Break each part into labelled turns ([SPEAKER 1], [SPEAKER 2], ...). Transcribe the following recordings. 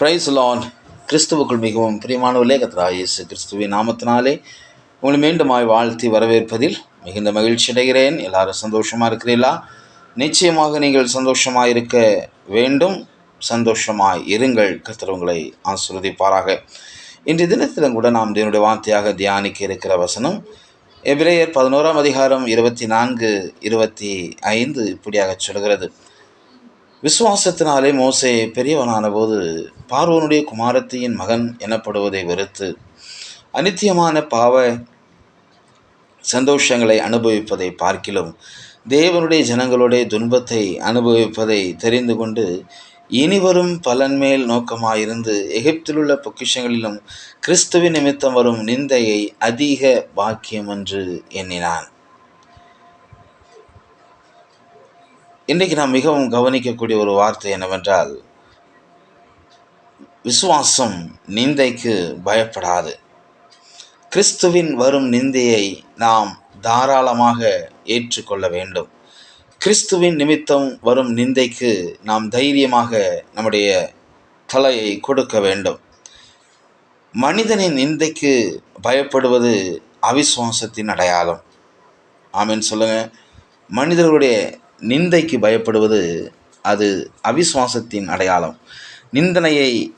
[SPEAKER 1] Price லான் கிறிஸ்துவுக்குள் மிகவும் பிரியமானவர்களே கத்ரா இயேசு கிறிஸ்துவின் நாமத்தினாலே உங்களை மீண்டுமாய் வாழ்த்தி வரவேற்பதில் மிகுந்த மகிழ்ச்சி அடைகிறேன். எல்லாரும் சந்தோஷமாக இருக்கிறீர்களா? நிச்சயமாக நீங்கள் சந்தோஷமாக இருக்க வேண்டும். சந்தோஷமாய் இருங்கள். கர்த்தர் உங்களை ஆசிர்வதிப்பாராக. இன்றைய தினத்திலும் கூட நாம் தேவனுடைய வார்த்தையாக தியானிக்க இருக்கிற வசனம் எபிரேயர் பதினோராம் அதிகாரம் இருபத்தி நான்கு இருபத்தி ஐந்து இப்படியாக சொல்கிறது. விசுவாசத்தினாலே மோசே பெரியவனான போது பார்வனுடைய குமாரத்தியின் மகன் எனப்படுவதை வெறுத்து அனித்தியமான பாவ சந்தோஷங்களை அனுபவிப்பதை பார்க்கிலும் தேவனுடைய ஜனங்களுடைய துன்பத்தை அனுபவிப்பதை தெரிந்து கொண்டு இனிவரும் பலன் மேல் நோக்கமாயிருந்து எகிப்திலுள்ள பொக்கிஷங்களிலும் கிறிஸ்துவின் நிமித்தம் வரும் நிந்தையை அதிக பாக்கியம் என்று எண்ணினான். இன்றைக்கு நாம் மிகவும் கவனிக்கக்கூடிய ஒரு வார்த்தை என்னவென்றால் விசுவாசம் நிந்தைக்கு பயப்படாது. கிறிஸ்துவின் வரும் நிந்தையை நாம் தாராளமாக ஏற்றுக்கொள்ள வேண்டும். கிறிஸ்துவின் நிமித்தம் வரும் நிந்தைக்கு நாம் தைரியமாக நம்முடைய தலையை கொடுக்க வேண்டும். மனிதனின் நிந்தைக்கு பயப்படுவது அவிசுவாசத்தின் அடையாளம். ஆமீன் சொல்லுங்கள் மனிதர்களுடைய நிந்தைக்கு பயப்படுவது அது அவிசுவாசத்தின் அடையாளம். நிந்தனையை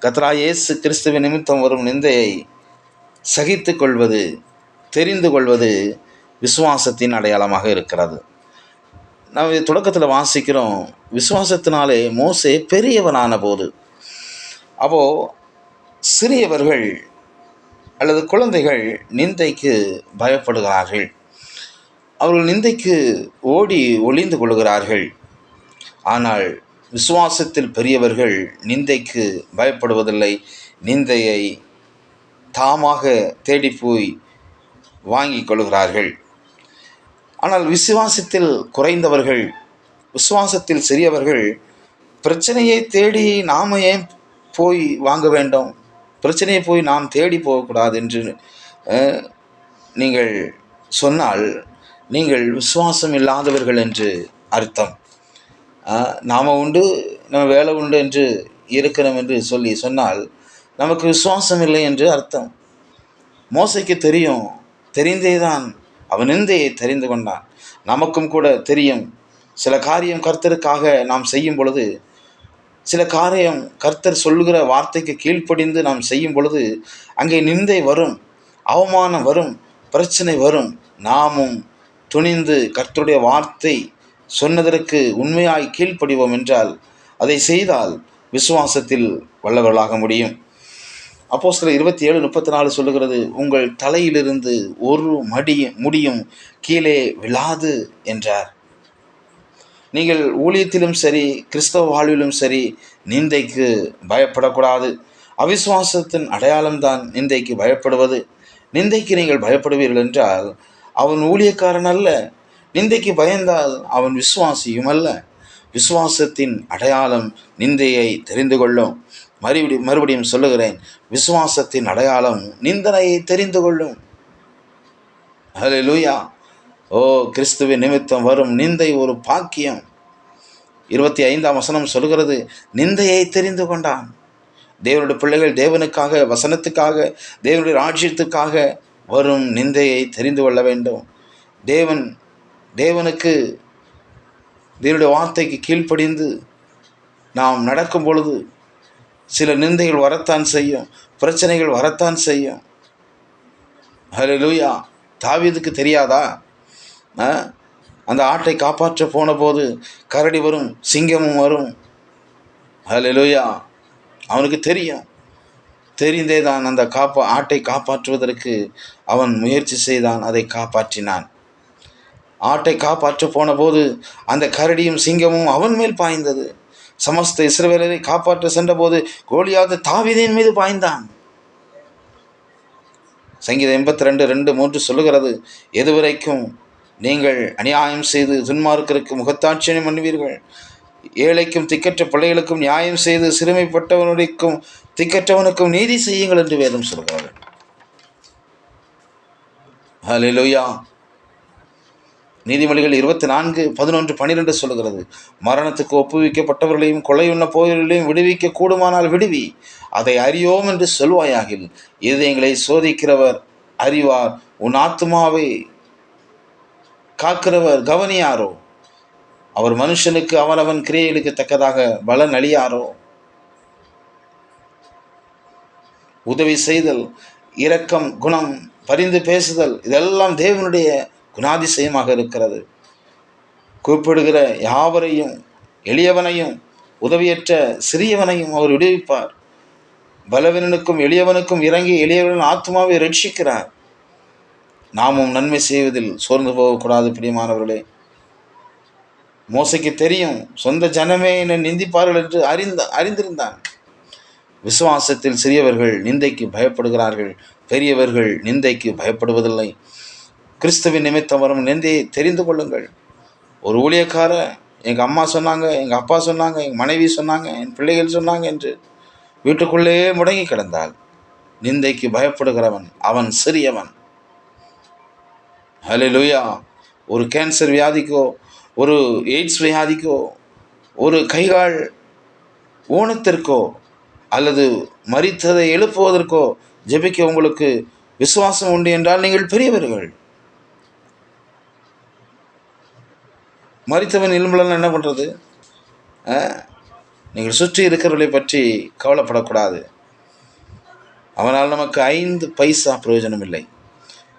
[SPEAKER 1] கத்ரா இயேசு கிறிஸ்துவின் நிமித்தம் வரும் நிந்தையை சகித்து கொள்வது தெரிந்து கொள்வது விசுவாசத்தின் அடையாளமாக இருக்கிறது. நாம் தொடக்கத்தில் வாசிக்கிறோம். விசுவாசத்தினாலே மோசே பெரியவனான போது அப்போது சிறியவர்கள் அல்லது குழந்தைகள் நிந்தைக்கு பயப்படுகிறார்கள். அவர்கள் நிந்தைக்கு ஓடி ஒளிந்து கொள்கிறார்கள். ஆனால் விசுவாசத்தில் பெரியவர்கள் நிந்தைக்கு பயப்படுவதில்லை. நிந்தையை தாமாக தேடி போய் வாங்கி கொள்கிறார்கள். ஆனால் விசுவாசத்தில் குறைந்தவர்கள் விசுவாசத்தில் சிறியவர்கள் பிரச்சனையை தேடி நாம் ஏன் போய் வாங்க வேண்டும்? பிரச்சனையை போய் நாம் தேடி போகக்கூடாது என்று நீங்கள் சொன்னால் நீங்கள் விசுவாசம் இல்லாதவர்கள் என்று அர்த்தம். நாம் உண்டு நம்ம வேலை உண்டு என்று இருக்கிறோம் என்று சொல்லி சொன்னால் நமக்கு விசுவாசம் இல்லை என்று அர்த்தம். மோசைக்கு தெரியும் தெரிந்தே தான் அவன் நிந்தையை தெரிந்து கொண்டான். நமக்கும் கூட தெரியும். சில காரியம் கர்த்தருக்காக நாம் செய்யும் பொழுது சில காரியம் கர்த்தர் சொல்லுகிற வார்த்தைக்கு கீழ்ப்படிந்து நாம் செய்யும் பொழுது அங்கே நிந்தை வரும் அவமானம் வரும் பிரச்சனை வரும். நாமும் துணிந்து கர்த்தருடைய வார்த்தை சொன்னதற்கு உண்மையாய் கீழ்ப்படிவோம் என்றால் அதை செய்தால் விசுவாசத்தில் வல்லவர்களாக முடியும். அப்போ சில இருபத்தி ஏழு முப்பத்தி நாலு சொல்லுகிறது உங்கள் தலையிலிருந்து ஒரு மடி முடியும் கீழே விழாது என்றார். நீங்கள் ஊழியத்திலும் சரி கிறிஸ்தவ வாழ்விலும் சரி நிந்தைக்கு பயப்படக்கூடாது. அவிசுவாசத்தின் அடையாளம்தான் நிந்தைக்கு பயப்படுவது. நிந்தைக்கு நீங்கள் பயப்படுவீர்கள் என்றால் அவன் ஊழியக்காரன் அல்ல. நிந்தைக்கு பயந்தால் அவன் விசுவாசியும் அல்ல. விசுவாசத்தின் அடையாளம் நிந்தையை தெரிந்து கொள்ளும். மறுபடி மறுபடியும் சொல்லுகிறேன் விசுவாசத்தின் அடையாளம் நிந்தனையை தெரிந்து கொள்ளும். ஹலே லூயா ஓ கிறிஸ்துவின் நிமித்தம் வரும் நிந்தை ஒரு பாக்கியம். இருபத்தி ஐந்தாம் வசனம் சொல்கிறது நிந்தையை தெரிந்து கொண்டான். தேவனுடைய பிள்ளைகள் தேவனுக்காக வசனத்துக்காக தேவனுடைய ராஜ்யத்துக்காக வரும் நிந்தையை தெரிந்து கொள்ள வேண்டும். தேவன் தேவனுக்கு தேவனுடைய வார்த்தைக்கு கீழ்ப்படிந்து நாம் நடக்கும் பொழுது சில நிந்தைகள் வரத்தான் செய்யும் பிரச்சனைகள் வரத்தான் செய்யும். ஹலோ லூயா தாவிதுக்கு தெரியாதா? அந்த ஆட்டை காப்பாற்ற போன போது கரடி வரும் சிங்கமும் வரும். ஹலோ லூயா அவனுக்கு தெரியும். தெரிந்தே தான் அந்த காப்பா ஆட்டை காப்பாற்றுவதற்கு அவன் முயற்சி செய்தான் அதை காப்பாற்றினான். ஆட்டை காப்பாற்ற போனபோது அந்த கரடியும் சிங்கமும் அவன் மேல் பாய்ந்தது. சமஸ்த இஸ்ரவேலரை காப்பாற்ற சென்றபோது கோழியாவது தாவிதின் மீது பாய்ந்தான். சங்கீதம் எண்பத்தி ரெண்டு ரெண்டு மூன்று சொல்லுகிறது எதுவரைக்கும் நீங்கள் அநியாயம் செய்து துன்மார்க்கருக்கு முகத்தாட்சியம் பண்ணுவீர்கள் ஏழைக்கும் திக்கற்ற பிள்ளைகளுக்கும் நியாயம் செய்து சிறுமைப்பட்டவனுக்கும் திக்கற்றவனுக்கும் நீதி செய்யுங்கள் என்று வேதம் சொல்கிறார்கள் ஹலிலுயா நீதிமொழிகள் இருபத்தி நான்கு பதினொன்று பன்னிரெண்டு சொல்லுகிறது மரணத்துக்கு ஒப்புவிக்கப்பட்டவர்களையும் கொலையுள்ள போர்களையும் விடுவிக்க கூடுமானால் விடுவி. அதை அறியோம் என்று சொல்வாயாகில் இதயங்களை சோதிக்கிறவர் அறிவார் உன் ஆத்மாவை காக்கிறவர் கவனியாரோ? அவர் மனுஷனுக்கு அவனவன் கிரியைகளுக்கு தக்கதாக பலன் அழியாரோ உதவி செய்தல் இரக்கம் குணம் பரிந்து பேசுதல் இதெல்லாம் தேவனுடைய குணாதிசயமாக இருக்கிறது. கூப்பிடுகிற யாவரையும் எளியவனையும் உதவியற்ற சிறியவனையும் அவர் விடுவிப்பார். பலவீனனுக்கும் எளியவனுக்கும் இறங்கி எளியவனின் ஆத்மாவை ரட்சிக்கிறார். நாமும் நன்மை செய்வதில் சோர்ந்து போகக்கூடாது பிரியமானவர்களே. மோசைக்கு தெரியும். சொந்த ஜனமே என்னை நிந்திப்பார்கள் என்று அறிந்த அறிந்திருந்தான். விசுவாசத்தில் சிறியவர்கள் நிந்தைக்கு பயப்படுகிறார்கள். பெரியவர்கள் நிந்தைக்கு பயப்படுவதில்லை. கிறிஸ்துவின் நிமித்தம் வரும் நிந்தையை தெரிந்து கொள்ளுங்கள். ஒரு ஊழியக்கார எங்கள் அம்மா சொன்னாங்க எங்கள் அப்பா சொன்னாங்க எங்கள் மனைவி சொன்னாங்க என் பிள்ளைகள் சொன்னாங்க என்று வீட்டுக்குள்ளேயே முடங்கி கிடந்தால் நிந்தைக்கு பயப்படுகிறவன் அவன் சிறியவன். ஹலே லூயா ஒரு கேன்சர் வியாதிக்கோ ஒரு எய்ட்ஸ் வியாதிக்கோ ஒரு கைகால் ஊனத்திற்கோ அல்லது மறித்ததை எழுப்புவதற்கோ ஜெபிக்க உங்களுக்கு விசுவாசம் உண்டு என்றால் நீங்கள் பெரியவர்கள். மறித்தவன் எலும்புலன்னு என்ன பண்ணுறது நீங்கள் சுற்றி இருக்கிறவர்களை பற்றி கவலைப்படக்கூடாது. அவனால் நமக்கு ஐந்து பைசா பிரயோஜனம் இல்லை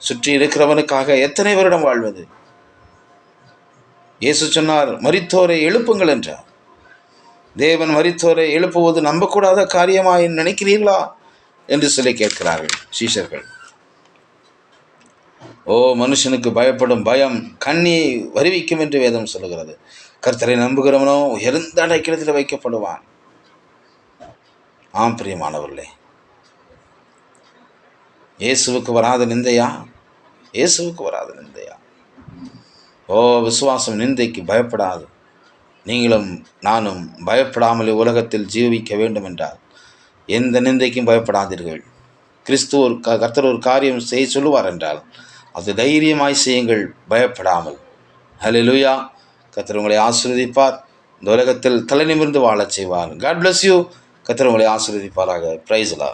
[SPEAKER 1] சுற்றி இருக்கிறவனுக்காக எத்தனை வருடம் வாழ்வது? இயேசு சொன்னார் மரித்தோரை எழுப்புங்கள் என்றார். தேவன் மரித்தோரை எழுப்புவது நம்பக்கூடாத காரியமா நினைக்கிறீர்களா? என்று சொல்லி கேட்கிறார்கள் சீஷர்கள். ஓ மனுஷனுக்கு பயப்படும் பயம் கண்ணியை வருவிக்கும் என்று வேதம் சொல்லுகிறது. கர்த்தரை நம்புகிறவனோ உயர்ந்த அடைக்கலத்தில் வைக்கப்படுவான். ஆம் பிரியமானவர்களே. இயேசுவுக்கு வராத நிந்தையா? இயேசுவுக்கு வராத நிந்தையா? ஓ விசுவாசம் நிந்தைக்கு பயப்படாது. நீங்களும் நானும் பயப்படாமல் உலகத்தில் ஜீவிக்க வேண்டும் என்றால் எந்த நிந்தைக்கும் பயப்படாதீர்கள். கிறிஸ்து ஒரு க கர்த்தர் ஒரு காரியம் செய்ய சொல்லுவார் என்றால் அது தைரியமாய் செய்யுங்கள் பயப்படாமல். ஹலே லூயா கத்தர் உங்களை ஆசீர்வதிப்பார். இந்த உலகத்தில் தலை நிமிர்ந்து வாழச் செய்வார். காட் பிளஸ் யூ கத்தர் உங்களை ஆசீர்வதிப்பாராக. பிரைஸ்லா